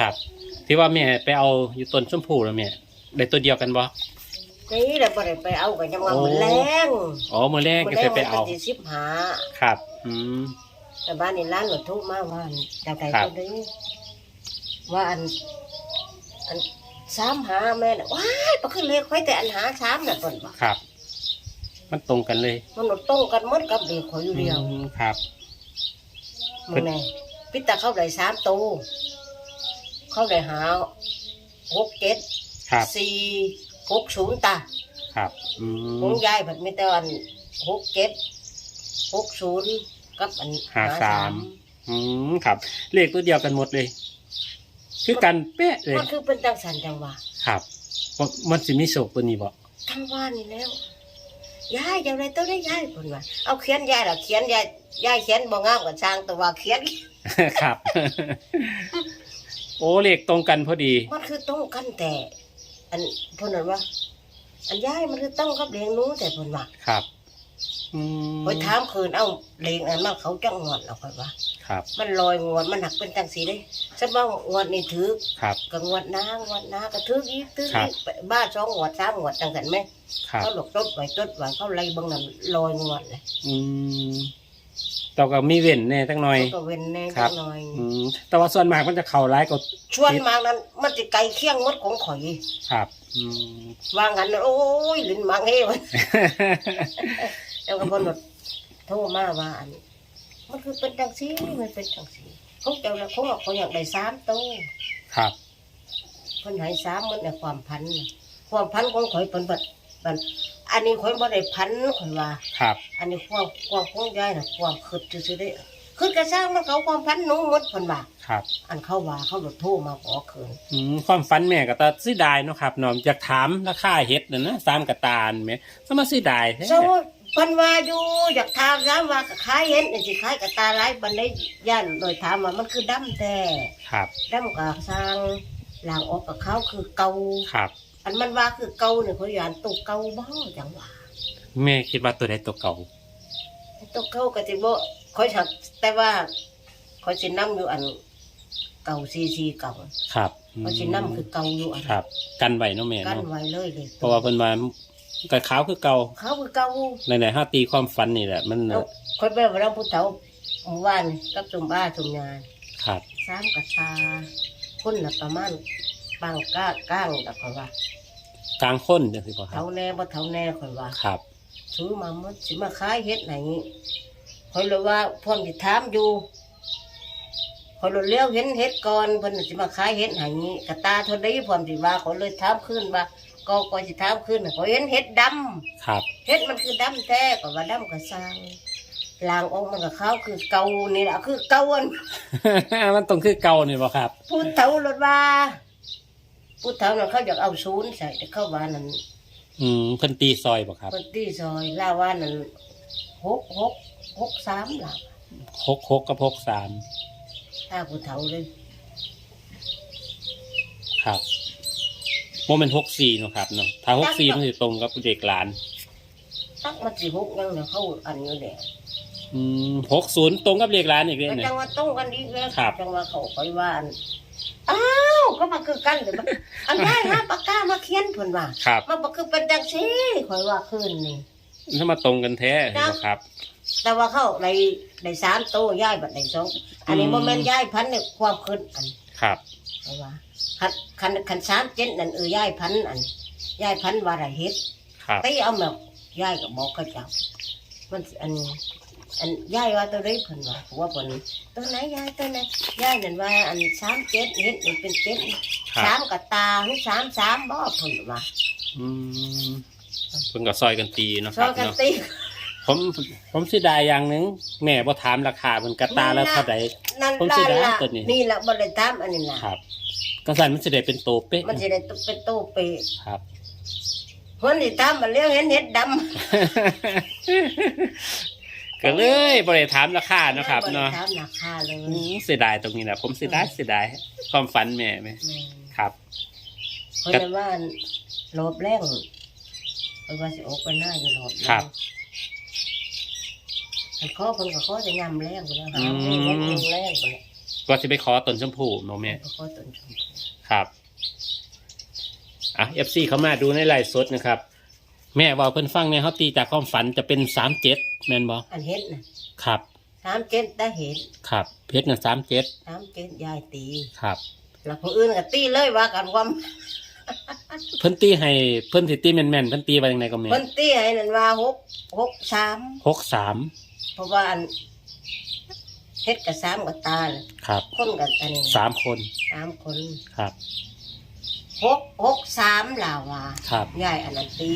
ครับ ที่ว่าแม่ไปเอาอยู่ต้นชมพูแล้วแม่ได้ตัวเดียวกันบ่นี่แหละบ่ได้ไปเอากันยังว่าโอ้มันแรงอ๋อมื้อแรกก็จะไปเอามันสิบหาครับ อืมแต่บ้านนี่ร้านหลดทุกมาว่าอันเจ้าไก่ครับตัวนี้ว่าอัน อันสามหาแม่น่ะว้ายบ่ขึ้นเลยค่อยแต่อันหาสามน่ะเพิ่นว่าครับ มันตรงกันเลย มันหนดต้องกันหมดกับเด็กขอยอยู่เดียวอืมครับมึงไงพิตาเข้าได้สามตัว เข้าได้หาหกเจ็ดครับ สี่หกศูนย์ตาครับอืขมองยายผัดไม่ตอนหกเจ็ดหกศูนย์กับอันหาสามอืมครับ เลขตัวเดียวกันหมดเลย คือกันเป๊ะเลยมันคือเป็นจังสันจังหวะครับว่ามันสิมีโศกตัวนี้บ่ทั้งว่านี่แล้วยายอย่างไรต้องได้ยายคนว่าเอาเขียนยายหรอเขียนยายยายเขียนบ่งามกับช่างแต่ว่าเขียน ครับ โอ้เลขตรงกันพอดี มันคือต้องกันแต่ อันเพิ่นว่า อันยายมันคือต้องกับเลี้ยงหนู้แต่เพิ่นว่าครับอืมไปถามคืนเอ้าเลี้ยงอันมันเขาจังงวดเอาค่อยว่า ครับมันลอยงวดมันหนักเป็นจังสีได้ฉันว่างวดนี่ถือครับ กับงวดน้างวดน้าก็ถืออีกถือครัอีบ กบ้านสองงวดสามงวดจังกันไหมครับเขาหลบต้นไว้ต้นไว้เขาไล่เบังนั้นลอยงวดเลยอืม แต่ก็มีเว้นแน่จังหน่อยเขาก็เว้นแน่ครัจับงหน่อย อืมแต่ว่าส่วนมากมันจะเข้าร้ายก็ชวนมานั้น มันจะไกลเคียงหมดของข่อย ครับอืม ว่างั้นน่ะโอ้ยลิ้นมังเฮ้ยแล้วก็เพนดโทรมาว่าอันมันคือเป็นจังสีมันเป็นจังสีเขาเจ้าละเขาบอกเขาอยากได้สามตัวครับ เพิ่นให้สามมันในความพันน่ะความพันของข่อยเป็นแบบแบบ อันนี้ข่อยบ่ได้พันข่อยว่า ครับ อันนี้ความความของยายน่ะความคิดซื่อๆได้คือกระสร้างมันเขาความพันหนูหมดเพิ่นว่า ครับอันเขาว่าเขาหลุดโทรมาขอคืนอืมความฝันแม่ก็ตาสิดายเนาะครับน้องอยากถามราคาเฮ็ดน่ะนะสามกระตาลแม่สมาสิดายแท้สมมุติเพิ่นว่าอยู่อยากถามถามว่าก็ขายเห็นนี่สิขายกับตาหลายบันไดย่านโดยถามว่ามันคือดำแต่ครับดำกับสร้างล้างออกกับเขาคือเก่าครับ อันมันว่าคือเก่าเนี่ยเขาอยานตกเก่าบ่จังหวะแม่คิดว่าตัวใดตัวเก่าตกเก่าก็สิบ่ค่อยหักแต่ว่าค่อยสินํอยู่อันเก่าซีซีเก่าครับอืมค่อยสินํคือเก่าอยู่อันครับ กันไว้เนาะแม่กันเนาะไว้เลยเลยเพราะว่าเพิ่นว่าก็ขาวคือเก่าเขาคือเก่าในไหนๆห้าตีความฝันนี่แหละมันแล้น่ะวค่อยไปว่าเราผู้เฒ่าหมู่บ้านกับจุมบ้าจุมยาครับสามกระซาคนละประมาณ บางก้าก้างแต่ค่อยว่ากลางคนจังซี่บ่ครัเฒ่าบแน่บ่เฒ่าแน่ค่อยว่าครับซื้อมาหมดสิมาขายเฮ็ดไหนค่อยเลยว่าพร้อมสิถามอยู่ค่อยเลยเลี้ยวเห็นเฮ็ดก่อนเพิ่นสิมาขายเฮ็ดไหนกระตาเท่าใดพร้อมสิว่าข่อยเลยถามขึ้นว่าก็ก็สิถามขึ้นข่อยเห็นเฮ็ดดำ ครับเฮ็ดมันคือดำแท้ก็ว่าดำก็สร้างลางออกมันก็ขาวคือเกานี่ล่ะคือเกาอัน มันต้องคือเก่านี่บ่ครับพูดเฒ่ารถว่า พูดเฒ่านั่นเขาอยากเอาศูนย์ใส่แต่เข้าว่านั่นอืมเพิ่นตีซอยบ่ครับเพิ่นที่ซอยล่าว่านั่นหกหกหกสามล่ะหกหกกับหกสามถ้าผู้เฒ่าเลยครับโมเมนหกสี่เนาะครับเนาะถ้าหกสี่มันจะตรงกับเด็กหลาน ตักมันสิหกยังเนี่ยเขาอันอยู่เนี่ยอืมหกศูนย์ตรงกับเด็กหลานอีกเลยก็เนี่จัยงว่าต้องกันอีกแล้วครับ จังว่าเขาไปว่าอันอ้าว ก็มาคือกันเดี๋ยวมันอันได้ฮะปากกามาเขียนเพิ่นว่าครับมันบ่คือเป็นจังซี่ข่อยว่าคืนนี่ถ้ามาตรงกันแท้เห็นบ่ครับ แต่ว่าเขาในในสามโตย้ายบัดในสองอันนี้อืมโมเมนต์ย้ายพันเนี่ยความคืนอันครับเพราะว่าคันคันคันสามเจ็ดนั่นเออย่ายพันอันย่ายพันว่าอะไรเฮ็ดครับตีเอาแบบย่ายก็บอกเขาเจ้ามันอัน อันย่ายว่าตัวนี้เพิ่นว่าว่าเพิ่นตัวไหนย่ายตัวไหนย่ายนั่นว่าอันสามเจ็ดเฮ็ดนี่เป็นเจ็ดครับ สามกับตาหรือสามสามบ่เพิ่นว่าอืมเพิ่นก็ซอยกันตีเนาะซครัอบกันเนาะตีผมผมเสิดายอย่างหนึงแม่บ่ถามราคาเพิ่นกระตาแล้วเท่าใด นั่นผมสิล่ะได้ล่ะตัวนี้ นี่ล่ะบ่ได้ตามอันนี้ล่ะครับก็สั่นมันสิได้เป็นโตเป๊ะมันสิได้ตุเป็นตู้เปะครับเพิ่นสิตามมาเลี้ยงเห็นเฮ็ดดำ ก็เลยบ่ได้ถามราคาเนาะครับเนาะบ่ได้ถามราคาเลยอืมเสียดายตรงนี้แหละผมเสียดายเสียดายความฝันแม่ไหมแม่น ครับ เพิ่นเลยว่าโลบแรงเพิ่นว่าสิออกไปหน้าอยู่โลบแงครับมันขอเพิ่นก็ขอจะยำแรงพุ่นนะอืหามเงินเงินแรงพุ่นน่ะเว่าจะไปขอต้นชมพูเนาะแม่ขอต้นชมพู ครับ อะเอฟซีเขามาดูในไลฟ์สดนะครับ แม่ว่าเพิ่นฟังเนี่ยเขาตีจากความฝันจะเป็นสามเจ็ดแม่นบออันเห็ดนะครับสามเจ็ดได้เห็ดครับเพชรน่ะสามเจ็ดสามเจ็ดยายตีครับ แล้วผู้อื่นก็ตีเลยว่ากันความเพิ่นตีให้เพิ่นสิตีแม่นๆเพิ่นตีไปยังไงก็แม่เพิ่นตีให้นั่นว่าหกหกสามหกสามเพราะว่าอันเฮ็ดกับสามกับตาน่ะครับ คนกับอันนี้สามคนสามคนครับ หกหกสามลาว่าครับยายอันนั้นตี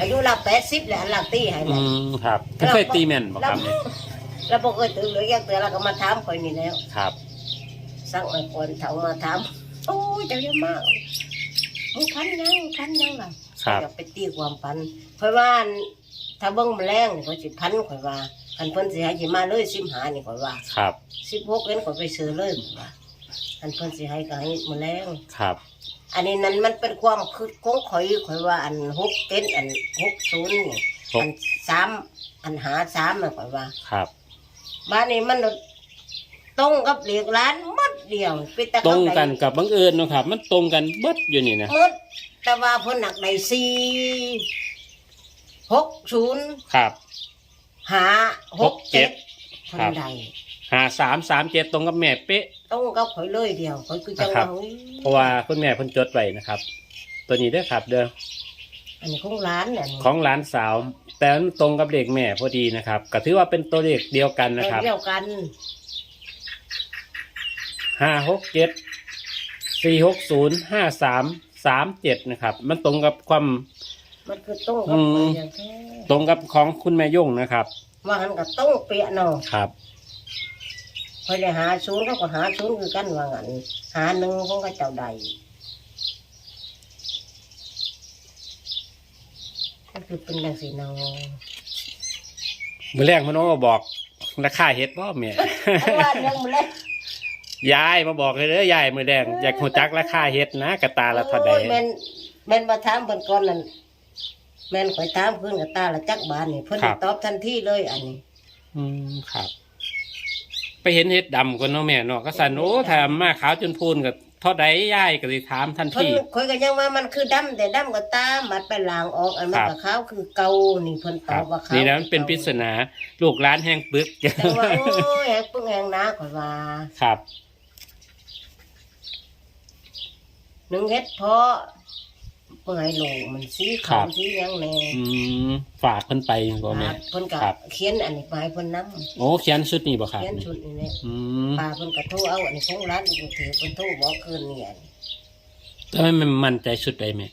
อายุเราแปดสิบแล้วอันหลังตีให้อืนะมครับเพิ่นเคยตีแม่นบ่ครับเนี่ยแล้วบอกเออตื่นเหลือยังเตือนเราก็มาถามคอยนี่แล้ว ครับสั่งไอ้คนเถามาถามโอ้ยเจ้าเยอะมากมึงคันยังมึงคันยังล่ะครับ อยากไปตีความพันเพราะว่าอันถ้าเบิ้งแมลงนี่เขาสิพันข่อยว่าคันเพิ่นสิให้สิมาเลยสิมหานี่ข่อยว่าครับสิบหกเว้นข่อยไปซื้อเลยข่อยว่าคันเพิ่นสิให้ก็ให้แมลงครับ อันนี้นั้นมันเป็นความคิดของข่อยข่อยว่าอันหกเป็นอันหกศูนย์นี่หก อันสามอันหาสามน่ะข่อยว่า ครับ บ้านนี้มันตรงกับเหลียกร้านหมดเดียวเป็นแต่ตรงกันกับบังเอิญเนาะครับ มันตรงกันเบิดอยู่นี่นะหมดแต่ว่าเพิ่นหนักในสี่หกศูนย์ครับ หาหกเจ็ดคครันบใด หาสามสามเจ็ดตรงกับแม่เป๊ะ ต้องกับข่อยเลยเดียวข่อยคือจังนะครับ ว่าอุ๊ยเพราะว่าคุณแม่เพิ่นจดไว้นะครับ ตัวนี้เด้อครับ เด้ออันนี้ของร้านเนี่ยของหลานสาว แต่มันตรงกับเลขแม่พอดีนะครับก็ถือว่าเป็นตัวเลขเดียวกันนะครับ เดียวกันห้าหกเจ็ดสี่หกศูนย์ห้าสามสามเจ็ดนะครับ มันตรงกับความ มันคือต้องกับข่อยอย่างแท้ตรงกับของคุณแม่ย่งนะครับ ว่าหันก็ต้องเปียเนาะครับ ข่อยได้หาศูนย์เขาก็หาศูนย์คือกันว่างั้นหาหนึ่งของก็เจ้าใดก็คือเป็นดังสีนองมือแรกมันว่าบอกราคาเฮ็ดบ่แม่ทั้งวันยังมาเล่นยายมาบอกเลยเด้อยายมือแดงอยากหัวจักราคาเฮ็ดนะกระตาละเท่าใดโอ้ยแม่นแม่นมาถามเพิ่นก่อนนั่นแม่นข่อยถามเพิ่นกับตาละจักบานนี่เพิ่นตอบทันทีเลยอันนี้ อืมครับ ไปเห็นเฮ็ดดำกันเนาะแม่เนาะก็สันโอ้ถ้ามาขาวจนพูนกับเท่าใดยายก็สิถามทันเพิ่นทีข่อยก็ยังว่ามันคือดำแต่ดำก็ตามมัดไปล้างออกอันมันครับก็ขาวคือเก่านี่เพิ่นตคอรับบว่าขาวนี่นะมันเป็นปริศนาลูกหลานแห่งปึกแต่ว่าโอ้ยแหงปึ้งแหงหนาข่อยว่าครับหนึ่งเฮ็ดเพาะ เพื่อให้ลงมันสีขาวสีหยังแน่อืมฝากเพิ่นไปบ่แม่ เพิ่นก็ครับ เขียนอันนี้ไปให้เพิ่นนำโอ้เขียนชุดนี้บ่ครับเขียนชุดนี่แหละอืมป้าเพิ่นก็โทรเอาอันนี้ของร้านอีกถือเพิ่นโทรบอกคืนนี่อันนี้ทำไมมันมั่นใจชุดใดแม่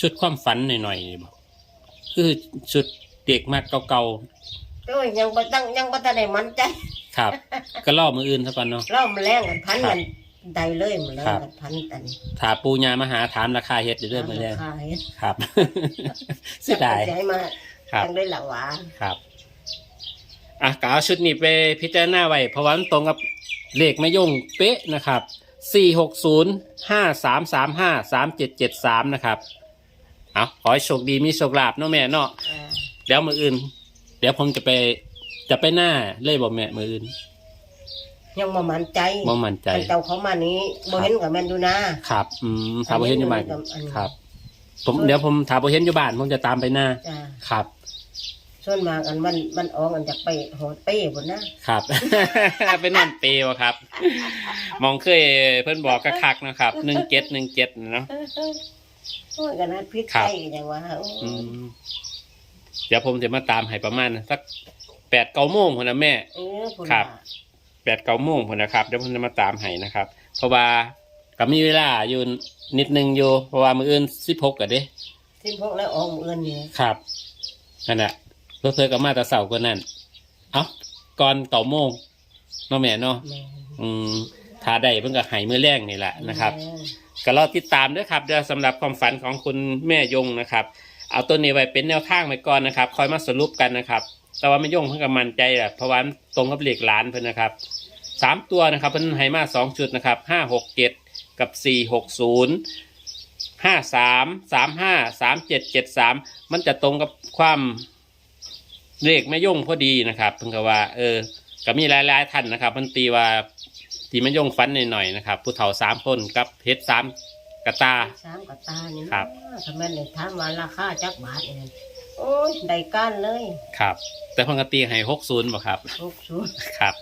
ชุดความฝันหน่อยๆนี่บ่คือชุดเด็กมากเก่าโอ้ยยังบ่ตั้งยังบ่ทันได้มั่นใจ ๆ ครับ ก็ล่อมืออื่นซะก่อนเนาะเรามาแรงกันพันครักับน ใดเลยมาแรงครับ กันพันอันนี้ถ้าปูญามาหาถามราคาเฮ็ดเรื่อยๆมื้อแรกขายครับ เสียดายจะให้มาครับจังได้ละหวานครับ อะก็เอาชุดนี้ไปพิจารณาไว้เพราะว่ามันตรงกับเลขไม่ย่งเป๊ะนะครับสี่หกศูนย์ห้าสามสามห้าสามเจ็ดเจ็ดสามนะครับ เอาขอให้โชคดีมีโชคลาภเนาะแม่เนาะ อ่าเดี๋ยวมืออื่น เดี๋ยวผมจะไป จะไปหน้าเล่บอกแม่มืออื่น ยังบ่มั่นใจบ่มั่นใจ อันเจ้าเขามานี้บ่เห็นกับแม่นดูนะครับ อืมถามบ่เห็นอยู่บ้านอันนี้ครับ ผมเดี๋ยวผมถามบ่เห็นอยู่บ้านผมจะตามไปหน้าจ้าครับส่วนมากอันมันมันออกอันจากไปโหดเป้พุ่นนะครับ เป็นนอนเปวะครับ มองเคยเพื่อนบอกกระคักนะครับหนึ่งเจ็ดหนึ่งเจ็ดเนาะโอ้ยกันนะพิษครัใจบอย่างว่าโอ้ยอืมเดี๋ยวผมจะมาตามให้ประมาณสักแปดเก้าโมงคนนะแม่เออพุ่นครับน่ะ แปดเก้าโมงคนนะครับเดี๋ยวผมจะมาตามให้นะครับ เพราะว่าก็มีเวลาอยู่นิดนึงอยู่ เพราะว่ามืออื่นสิบหกอะเด้สิบหกแล้วออกมื้ออื่นนี่ครับนั่นแหละเพื่อเพื่อกับมาแตะเสาร์ก็นั่นเอ้าก่อนเก้าโมงเนาะแม่เนาะแม่อืมถ้าได้เพิ่งก็ใหายมือแรงนี่แหละนะครับแม่ก็รอติดตามด้วยครับเดี๋ยวสำหรับความฝันของคุณแม่ยงนะครับ เอาตัวนี้ไว้เป็นแนวทางไปก่อนนะครับ คอยมาสรุปกันนะครับ แต่ว่าไม่ยงเพิ่งกับมันใจแหละเพราะว่าตรงกับเหล็กหลานเพิ่นนะครับสามตัวนะครับเพิ่นให้มาสองชุดนะครับห้าหกเจ็ดกับสี่หกศูนย์ห้าสามสามห้าสามเจ็ดเจ็ดสามมันจะตรงกับความเลขแม่ยงพอดีนะครับเพิ่งก็ว่า เออก็มีหลายๆท่านนะครับเพิ่นตีว่าที่แม่ยงฝันหน่อยๆนะครับผู้เฒ่าสามคนกับเพชรสามกระตาสามกับตานี่ครับทำไมเลยถามว่าราคาจักบาทนี่ โอ้ยได้ก้านเลยครับ แต่เพังกตีให้หกศูนย์บ่ครับ หกศูนย์ครับ